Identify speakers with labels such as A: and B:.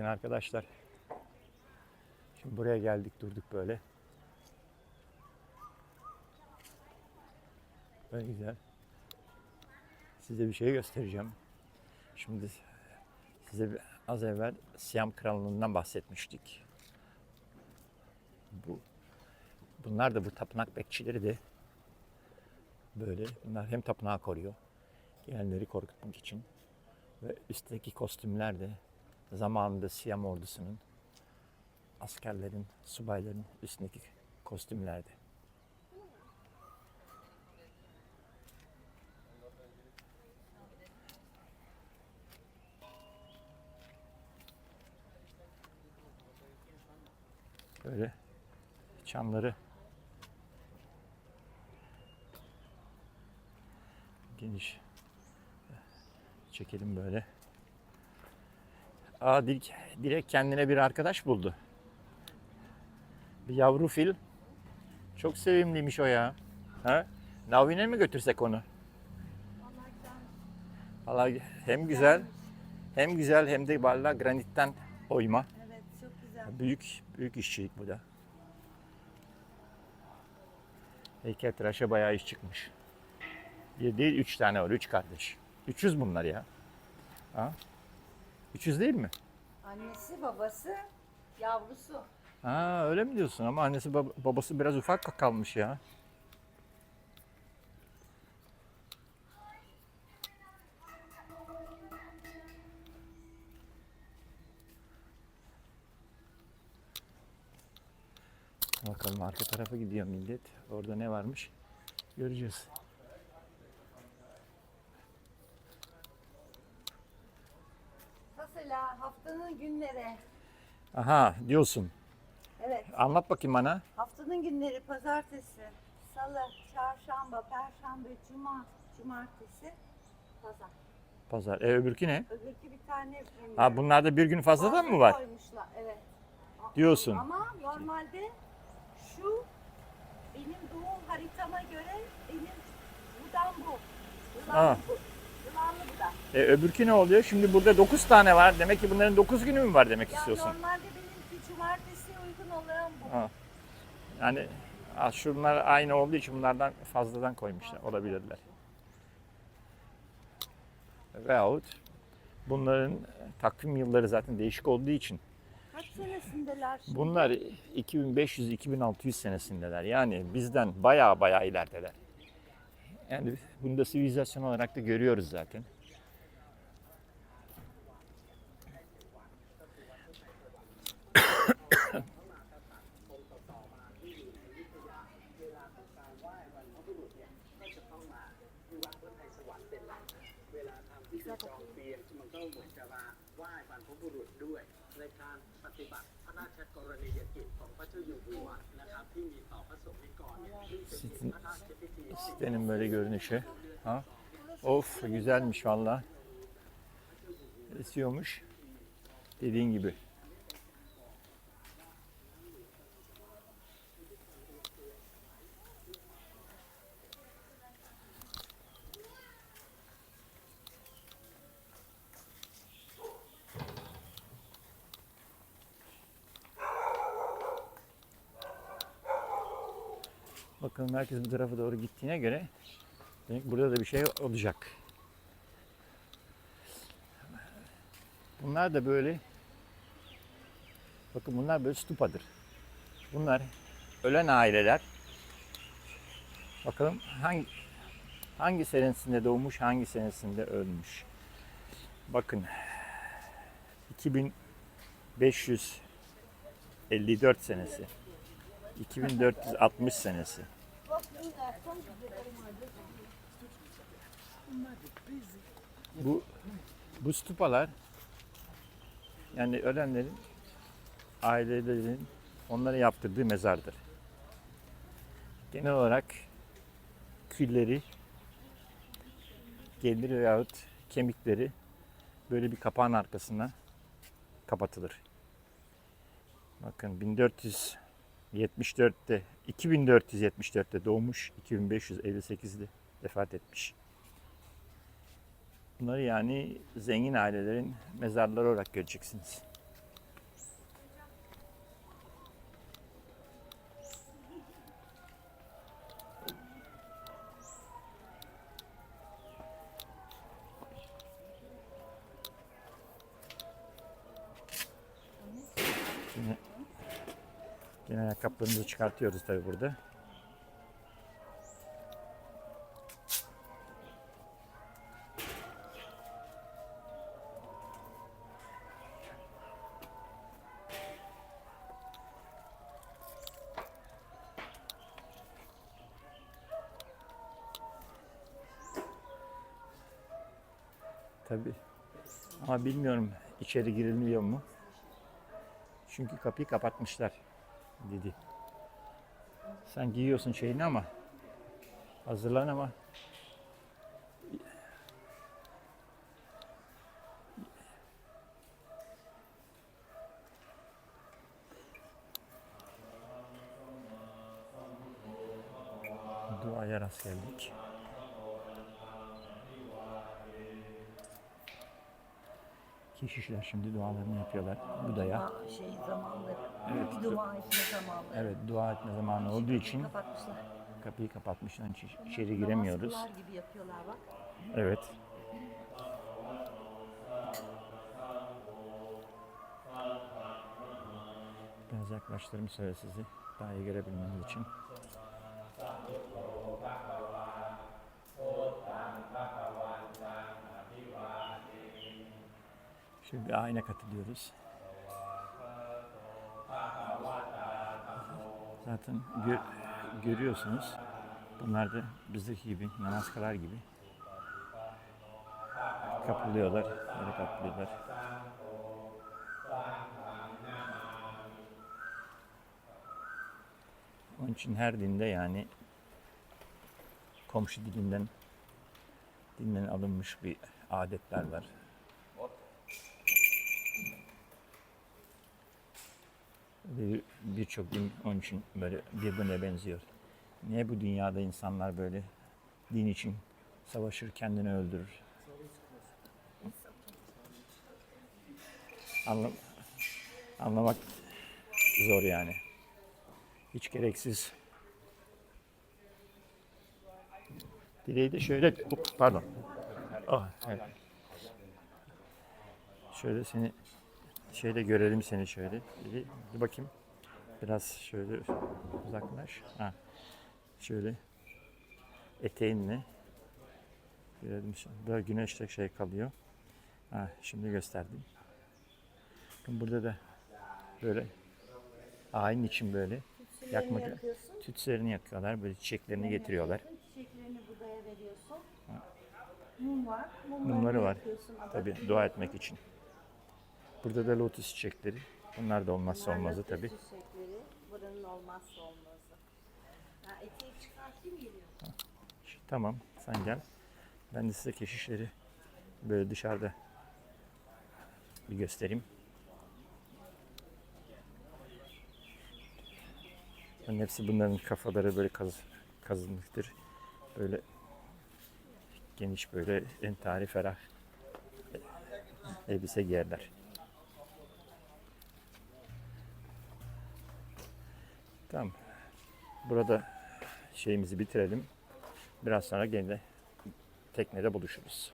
A: Bakın arkadaşlar. Şimdi buraya geldik durduk böyle. Böyle güzel. Size bir şey göstereceğim. Şimdi size az evvel Siyam Krallığı'ndan bahsetmiştik. Bu bunlar da bu tapınak bekçileri de böyle. Bunlar hem tapınağı koruyor. Gelenleri korkutmak için. Ve üstteki kostümler de zamanında Siyam ordusunun askerlerin, subayların üstündeki kostümlerdi. Böyle çamları geniş çekelim böyle. Aa direkt, direkt kendine bir arkadaş buldu. Bir yavru fil. Çok sevimliymiş o ya. Ha? Navi'ne mi götürsek onu? Vallahi hem güzel hem güzel hem de vallahi granitten oyma.
B: Evet çok güzel.
A: Büyük büyük işçilik bu da. Heykeltıraşa bayağı iş çıkmış. Bir değil üç tane var. Üç kardeş. 300 bunlar ya. Ha? 300 değil mi?
B: Annesi babası yavrusu.
A: Ha öyle mi diyorsun? Ama annesi bab- babası biraz ufak kalmış ya. Bakalım arka tarafa gidiyor millet. Orada ne varmış? Göreceğiz.
B: Mesela haftanın günleri.
A: Aha diyorsun.
B: Evet
A: Anlat bakayım bana.
B: haftanın günleri pazartesi, salı, çarşamba, perşembe, cuma, cumartesi, pazar.
A: Pazar. E öbürkü ne?
B: Öbürkü bir tane.
A: Ha bunlarda bir gün fazladan mı var?
B: Koymuşlar evet.
A: Diyorsun.
B: Ama normalde şu benim doğum haritama göre benim buradan bu.
A: Ha.
B: Yılan bu.
A: E öbürkü ne oluyor? Şimdi burada 9 tane var. Demek ki bunların 9 günü mü var demek
B: Ya
A: istiyorsun?
B: normalde benimki cumartesi uygun olan bu.
A: Ha. Yani ha, şunlar aynı olduğu için bunlardan fazladan koymuşlar. Olabilirler. Veyahut bunların takvim yılları zaten değişik olduğu için
B: Kaç senesindeler şimdi?
A: bunlar 2500-2600 senesindeler. Yani bizden bayağı bayağı ilerideler. Yani bunu da sivilizasyon olarak da görüyoruz zaten. Sitin, sitenin böyle görünüşü. Ha? Of güzelmiş valla. Esiyormuş. Dediğin gibi. Bakalım herkes bu tarafa doğru gittiğine göre demek burada da bir şey olacak. Bunlar da böyle bakın bunlar böyle stupadır. Bunlar ölen aileler. Bakalım hangi hangi senesinde doğmuş, hangi senesinde ölmüş. Bakın 2554 senesi. 2460 senesi. Bu bu stupalar yani ölenlerin ailelerinin onlara yaptırdığı mezardır. Genel olarak külleri, gelir veyahut kemikleri böyle bir kapağın arkasına kapatılır. Bakın 1474'te 2474'te doğmuş, 2558'de vefat etmiş. Bunları yani zengin ailelerin mezarları olarak göreceksiniz. Yine, yine ayakkabılarımızı çıkartıyoruz tabi burada. Tabi. Ama bilmiyorum içeri girilmiyor mu? Çünkü kapıyı kapatmışlar dedi. Sen giyiyorsun şeyini ama hazırlan ama duaya rast geldik. Keşişler şimdi dualarını yapıyorlar Buda'ya.
B: Şey zamanları.
A: Evet.
B: Bir dua etme zamanları.
A: Evet dua etme zamanı olduğu için
B: Kapatmışlar.
A: kapıyı kapatmışlar. İç- İçeri giremiyoruz.
B: Namaz kılar gibi yapıyorlar bak.
A: Evet. Biraz yaklaştırayım söyle sizi. Daha iyi görebilmeniz için. Şimdi ayna katılıyoruz. Zaten gö- görüyorsunuz. Bunlar da bizdeki gibi namaz kılar gibi kapılıyorlar. Böyle kapılıyorlar. Onun için her dinde yani komşu dilinden dinden alınmış bir adetler var. Bir- Birçok din onun için böyle birbirine benziyor. Niye bu dünyada insanlar böyle din için savaşır, kendini öldürür? Anlam anlamak zor yani. Hiç gereksiz. Dileği de şöyle, pardon. Ah, evet. Şöyle seni, şöyle görelim seni şöyle. Bir, bir bakayım. Biraz şöyle uzaklaş. Ha. Şöyle eteğinle görelim. Böyle güneşte şey kalıyor. Ha, şimdi gösterdim. Bakın Burada da böyle ayin için böyle yakmak
B: yakıyorsun.
A: tütslerini yakıyorlar. Böyle çiçeklerini getiriyorlar.
B: Çiçeklerini budaya veriyorsun. Mum var. Mumları,
A: Mumları var.
B: yakıyorsun ama
A: Tabi dua etmek için. Burada da lotus çiçekleri. Bunlar da olmazsa
B: bunlar
A: olmazı
B: lotus
A: tabi.
B: Çiçekleri buranın olmazsa olmazı. Ha, eteği çıkartayım geliyor.
A: Tamam sen gel. Ben de size keşişleri böyle dışarıda bir göstereyim. Bunun hepsi bunların kafaları böyle kaz, kazınmıştır. Böyle geniş böyle entari ferah elbise giyerler. Tamam. Burada şeyimizi bitirelim. Biraz sonra gene teknede buluşuruz.